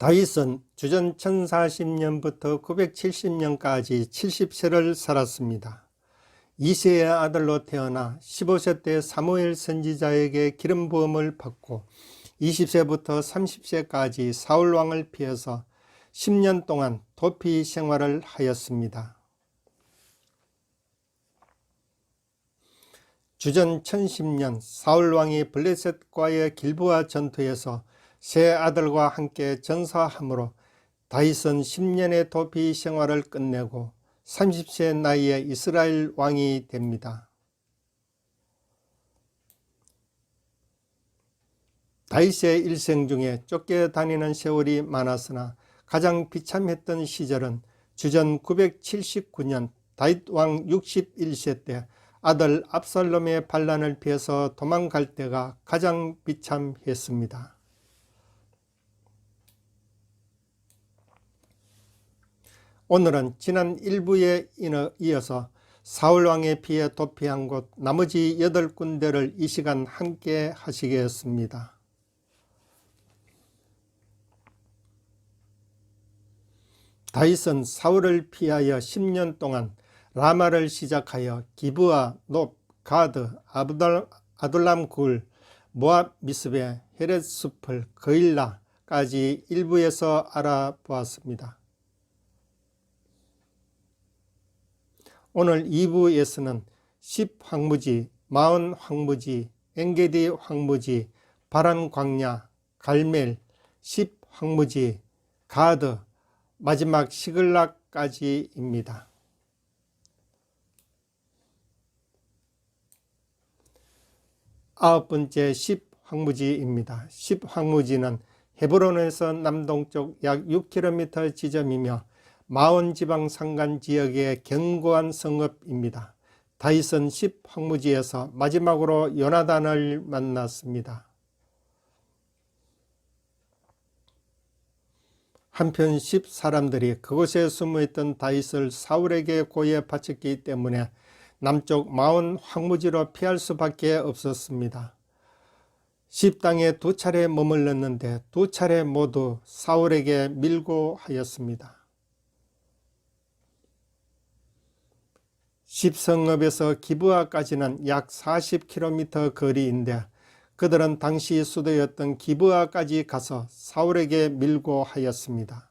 다윗은 주전 1040년부터 970년까지 70세를 살았습니다. 이세의 아들로 태어나 15세 때 사무엘 선지자에게 기름 부음을 받고 20세부터 30세까지 사울 왕을 피해서 10년 동안 도피 생활을 하였습니다. 주전 1010년 사울 왕이 블레셋과의 길부아 전투에서 세 아들과 함께 전사함으로 다윗은 10년의 도피 생활을 끝내고 30세 나이에 이스라엘 왕이 됩니다. 다윗의 일생 중에 쫓겨 다니는 세월이 많았으나 가장 비참했던 시절은 주전 979년 다윗 왕 61세 때 아들 압살롬의 반란을 피해서 도망갈 때가 가장 비참했습니다. 오늘은 지난 일부에 이어서 사울왕의 피해 도피한 곳 나머지 여덟 군데를 이 시간 함께 하시겠습니다. 다윗은 사울을 피하여 10년 동안 라마를 시작하여 기브아, 높, 가드, 아둘람 굴, 모압 미스베, 헤렛 숲을, 거일라까지 일부에서 알아보았습니다. 오늘 2부에서는 10 황무지, 마흔 황무지, 엥게디 황무지, 바란 광야, 갈멜, 10 황무지, 가드, 마지막 시글락까지입니다. 아홉 번째 10 황무지입니다. 10 황무지는 헤브론에서 남동쪽 약 6km 지점이며 마온 지방 산간 지역의 견고한 성읍입니다. 다윗은 10 황무지에서 마지막으로 요나단을 만났습니다. 한편 10 사람들이 그곳에 숨어있던 다윗을 사울에게 고해 바쳤기 때문에 남쪽 마온 황무지로 피할 수밖에 없었습니다. 10당에 두 차례 머물렀는데 두 차례 모두 사울에게 밀고 하였습니다. 십성읍에서 기브아까지는 약 40km 거리인데 그들은 당시 수도였던 기브아까지 가서 사울에게 밀고 하였습니다.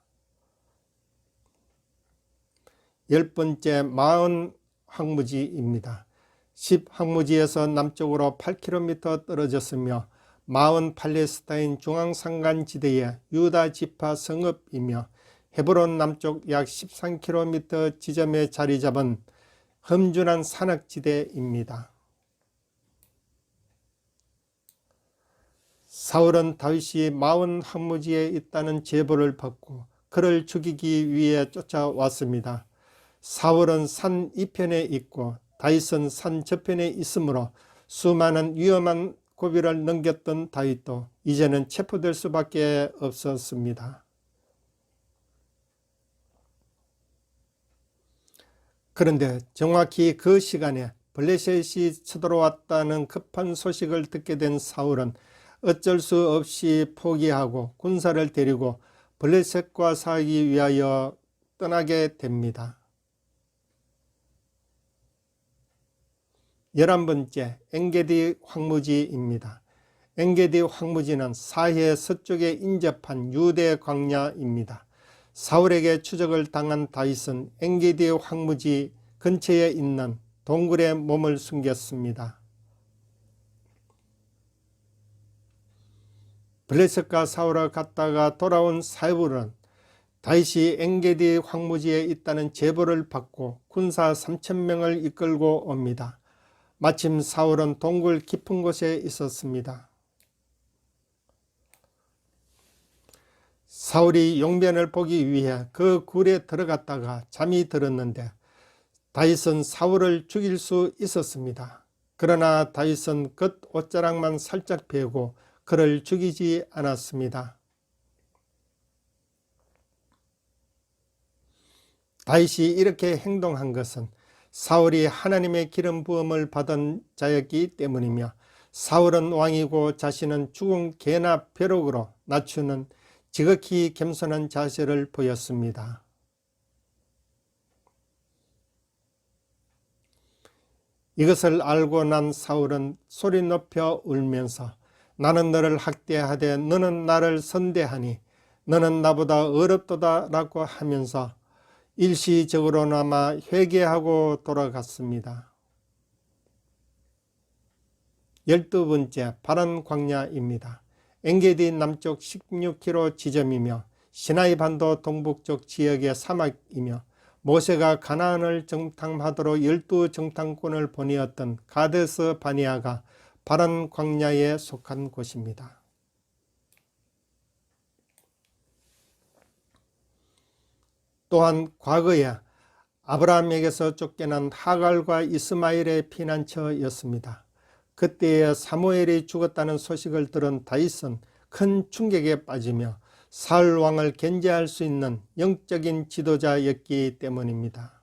열 번째 마흔 항무지입니다. 10 항무지에서 남쪽으로 8km 떨어졌으며 마흔 팔레스타인 중앙산간 지대의 유다 지파 성읍이며 헤브론 남쪽 약 13km 지점에 자리 잡은 험준한 산악지대입니다. 사울은 다윗이 마흔 항무지에 있다는 제보를 받고 그를 죽이기 위해 쫓아왔습니다. 사울은 산 이편에 있고 다윗은 산 저편에 있으므로 수많은 위험한 고비를 넘겼던 다윗도 이제는 체포될 수밖에 없었습니다. 그런데 정확히 그 시간에 블레셋이 쳐들어왔다는 급한 소식을 듣게 된 사울은 어쩔 수 없이 포기하고 군사를 데리고 블레셋과 싸기 위하여 떠나게 됩니다. 열한 번째 엥게디 황무지입니다. 엥게디 황무지는 사해 서쪽에 인접한 유대 광야입니다. 사울에게 추적을 당한 다윗은 엥게디 황무지 근처에 있는 동굴에 몸을 숨겼습니다. 블레셋과 사울을 갔다가 돌아온 사울은 다윗이 엥게디 황무지에 있다는 제보를 받고 군사 3천명을 이끌고 옵니다. 마침 사울은 동굴 깊은 곳에 있었습니다. 사울이 용변을 보기 위해 그 굴에 들어갔다가 잠이 들었는데 다윗은 사울을 죽일 수 있었습니다. 그러나 다윗은 겉 옷자락만 살짝 베고 그를 죽이지 않았습니다. 다윗이 이렇게 행동한 것은 사울이 하나님의 기름 부음을 받은 자였기 때문이며 사울은 왕이고 자신은 죽은 개나 벼룩으로 낮추는 지극히 겸손한 자세를 보였습니다. 이것을 알고 난 사울은 소리 높여 울면서 나는 너를 학대하되 너는 나를 선대하니 너는 나보다 어렵도다라고 하면서 일시적으로나마 회개하고 돌아갔습니다. 열두 번째 바른 광야입니다. 엔게디 남쪽 16km 지점이며 시나이 반도 동북쪽 지역의 사막이며 모세가 가나안을 정탐하도록 열두 정탐꾼을 보내었던 가데스 바니아가 바란 광야에 속한 곳입니다. 또한 과거에 아브라함에게서 쫓겨난 하갈과 이스마엘의 피난처였습니다. 그때에 사무엘이 죽었다는 소식을 들은 다윗은 큰 충격에 빠지며 사울 왕을 견제할 수 있는 영적인 지도자였기 때문입니다.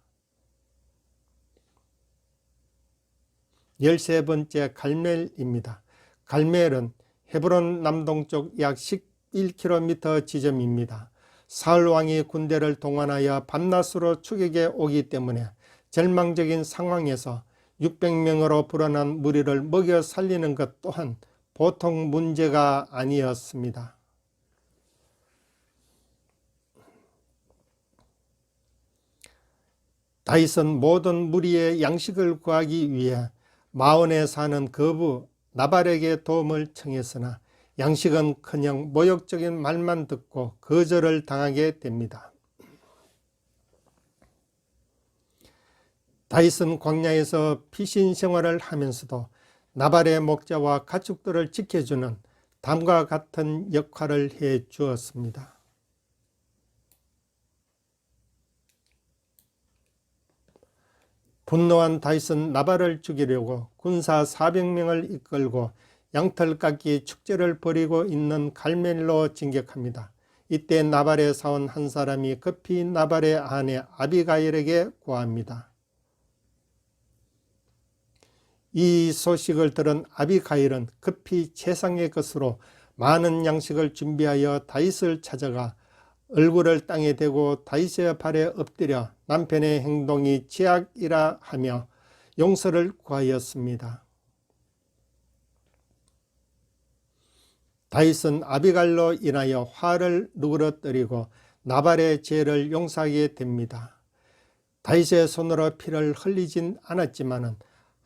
열세 번째 갈멜입니다. 갈멜은 헤브론 남동쪽 약 11km 지점입니다. 사울 왕이 군대를 동원하여 밤낮으로 추격에 오기 때문에 절망적인 상황에서 600명으로 불어난 무리를 먹여 살리는 것 또한 보통 문제가 아니었습니다. 다윗은 모든 무리의 양식을 구하기 위해 마온에 사는 거부 나발에게 도움을 청했으나 양식은 그냥 모욕적인 말만 듣고 거절을 당하게 됩니다. 다윗은 광야에서 피신 생활을 하면서도 나발의 목자와 가축들을 지켜주는 담과 같은 역할을 해 주었습니다. 분노한 다윗은 나발을 죽이려고 군사 400명을 이끌고 양털깎이 축제를 벌이고 있는 갈멜로 진격합니다. 이때 나발의 사원 한 사람이 급히 나발의 아내 아비가일에게 구합니다. 이 소식을 들은 아비가일은 급히 최상의 것으로 많은 양식을 준비하여 다윗을 찾아가 얼굴을 땅에 대고 다윗의 발에 엎드려 남편의 행동이 죄악이라 하며 용서를 구하였습니다. 다윗은 아비갈로 인하여 화를 누그러뜨리고 나발의 죄를 용서하게 됩니다. 다윗의 손으로 피를 흘리진 않았지만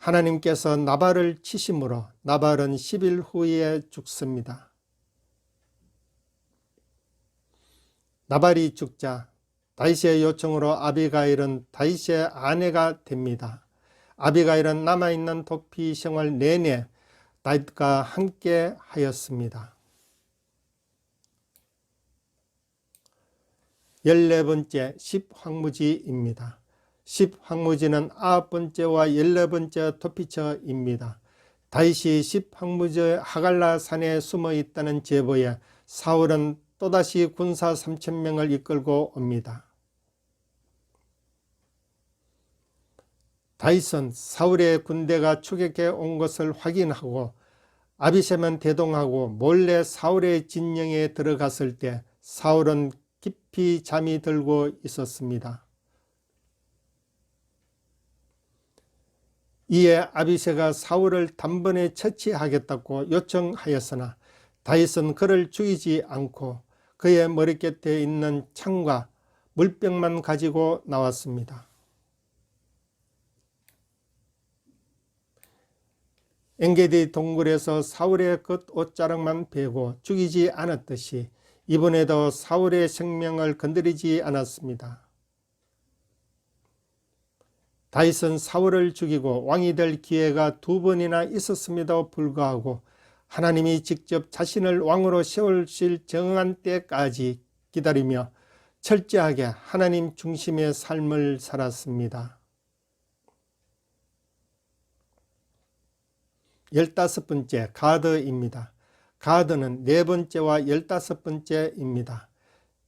하나님께서 나발을 치심으로 나발은 10일 후에 죽습니다. 나발이 죽자 다윗의 요청으로 아비가일은 다윗의 아내가 됩니다. 아비가일은 남아있는 도피 생활 내내 다윗과 함께 하였습니다. 열네 번째 십황무지입니다. 십황무지는 아홉 번째와 열네 번째 도피처입니다. 다윗이 십황무지 하갈라 산에 숨어 있다는 제보에 사울은 또다시 군사 3천명을 이끌고 옵니다. 다윗은 사울의 군대가 추격해 온 것을 확인하고 아비세만 대동하고 몰래 사울의 진영에 들어갔을 때 사울은 깊이 잠이 들고 있었습니다. 이에 아비세가 사울을 단번에 처치하겠다고 요청하였으나 다윗은 그를 죽이지 않고 그의 머리끝에 있는 창과 물병만 가지고 나왔습니다. 엔게디 동굴에서 사울의 겉 옷자락만 베고 죽이지 않았듯이 이번에도 사울의 생명을 건드리지 않았습니다. 다윗은 사울을 죽이고 왕이 될 기회가 두 번이나 있었음에도 불구하고 하나님이 직접 자신을 왕으로 세우실 정한 때까지 기다리며 철저하게 하나님 중심의 삶을 살았습니다. 열다섯 번째 가드입니다. 가드는 네 번째와 열다섯 번째입니다.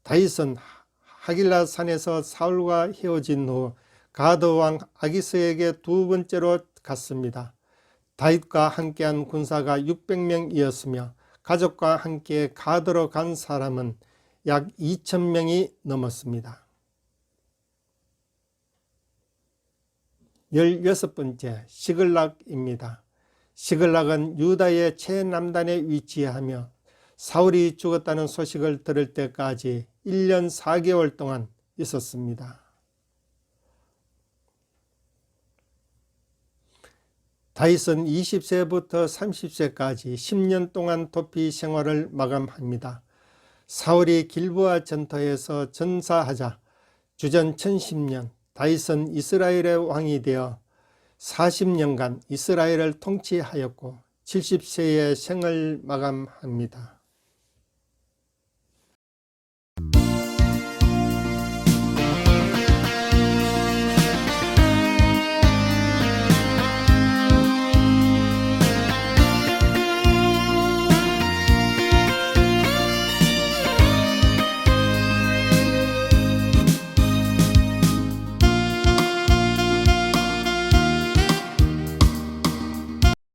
다윗은 하길라 산에서 사울과 헤어진 후 가드 왕 아기스에게 두 번째로 갔습니다. 다윗과 함께한 군사가 600명이었으며 가족과 함께 가드로 간 사람은 약 2천명이 넘었습니다. 16번째 시글락입니다. 시글락은 유다의 최남단에 위치하며 사울이 죽었다는 소식을 들을 때까지 1년 4개월 동안 있었습니다. 다윗은 20세부터 30세까지 10년 동안 도피 생활을 마감합니다. 사울이 길보아 전투에서 전사하자 주전 1010년 다윗은 이스라엘의 왕이 되어 40년간 이스라엘을 통치하였고 70세의 생을 마감합니다.